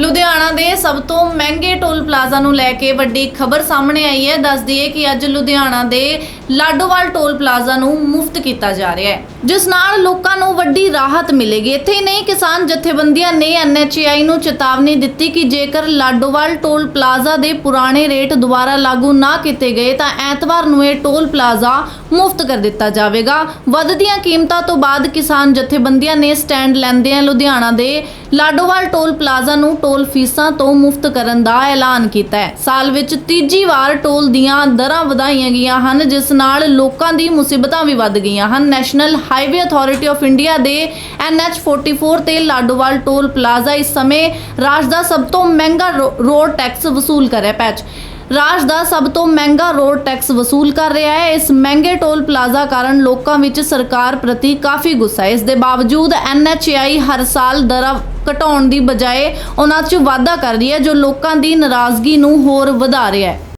ਲੁਧਿਆਣਾ ਦੇ ਸਭ ਤੋਂ ਮਹਿੰਗੇ ਟੋਲ ਪਲਾਜ਼ਾ ਨੂੰ ਲੈ ਕੇ ਵੱਡੀ ਖਬਰ ਸਾਹਮਣੇ ਆਈ ਹੈ। ਦੱਸ ਦਈਏ ਕਿ ਅੱਜ ਲੁਧਿਆਣਾ ਦੇ ਲਾਡੋਵਾਲ ਟੋਲ ਪਲਾਜ਼ਾ ਨੂੰ ਮੁਫਤ ਕੀਤਾ ਜਾ ਰਿਹਾ ਹੈ, ਜਿਸ ਨਾਲ ਲੋਕਾਂ ਨੂੰ ਵੱਡੀ ਰਾਹਤ ਮਿਲੇਗੀ। ਇੱਥੇ ਹੀ ਨਹੀਂ, ਕਿਸਾਨ ਜਥੇਬੰਦੀਆਂ ਨੇ ਐਨਐਚਆਈ ਨੂੰ ਚੇਤਾਵਨੀ ਦਿੱਤੀ ਕਿ ਜੇਕਰ ਲਾਡੋਵਾਲ ਟੋਲ ਪਲਾਜ਼ਾ ਦੇ ਪੁਰਾਣੇ ਰੇਟ ਦੁਬਾਰਾ ਲਾਗੂ ਨਾ ਕੀਤੇ ਗਏ ਤਾਂ ਐਤਵਾਰ ਨੂੰ ਇਹ ਟੋਲ ਪਲਾਜ਼ਾ ਮੁਫਤ ਕਰ ਦਿੱਤਾ ਜਾਵੇਗਾ। ਵੱਧਦੀਆਂ ਕੀਮਤਾਂ ਤੋਂ ਬਾਅਦ ਕਿਸਾਨ ਜਥੇਬੰਦੀਆਂ ਨੇ ਸਟੈਂਡ ਲੈਂਦਿਆਂ ਲੁਧਿਆਣਾ ਦੇ ਲਾਡੋਵਾਲ ਟੋਲ ਪਲਾਜ਼ਾ ਨੂੰ ਟੋਲ ਫੀਸਾਂ ਤੋਂ ਮੁਫਤ ਕਰਨ ਦਾ ਐਲਾਨ ਕੀਤਾ ਹੈ। ਸਾਲ ਵਿੱਚ ਤੀਜੀ ਵਾਰ ਟੋਲ ਦੀਆਂ ਦਰਾਂ ਵਧਾਈਆਂ ਗਈਆਂ ਹਨ, ਜਿਸ ਨਾਲ ਲੋਕਾਂ ਦੀ ਮੁਸੀਬਤਾਂ ਵੀ ਵੱਧ ਗਈਆਂ ਹਨ। National highway authority of India ਦੇ NH44 ਤੇ ਲਾਡੋਵਾਲ ਟੋਲ ਪਲਾਜ਼ਾ ਇਸ ਸਮੇਂ ਰਾਜ ਦਾ ਸਭ ਤੋਂ ਮਹਿੰਗਾ ਰੋ- ਰੋਡ ਟੈਕਸ ਵਸੂਲ ਕਰ ਰਿਹਾ ਹੈ। ਪੈਚ ਰਾਜ ਦਾ ਸਭ ਤੋਂ ਮਹਿੰਗਾ ਰੋਡ ਟੈਕਸ ਵਸੂਲ ਕਰ ਰਿਹਾ ਹੈ। ਇਸ ਮਹਿੰਗੇ ਟੋਲ ਪਲਾਜ਼ਾ ਕਾਰਨ ਲੋਕਾਂ ਵਿੱਚ ਸਰਕਾਰ ਪ੍ਰਤੀ ਕਾਫੀ ਗੁੱਸਾ ਹੈ। ਇਸ ਦੇ ਬਾਵਜੂਦ ਐਨਐਚਆਈ ਹਰ ਸਾਲ ਦਰਾਂ ਘਟਾਉਣ ਦੀ ਬਜਾਏ ਉਹਨਾਂ 'ਚ ਵਾਧਾ ਕਰ ਰਹੀ ਹੈ, ਜੋ ਲੋਕਾਂ ਦੀ ਨਾਰਾਜ਼ਗੀ ਨੂੰ ਹੋਰ ਵਧਾ ਰਿਹਾ ਹੈ।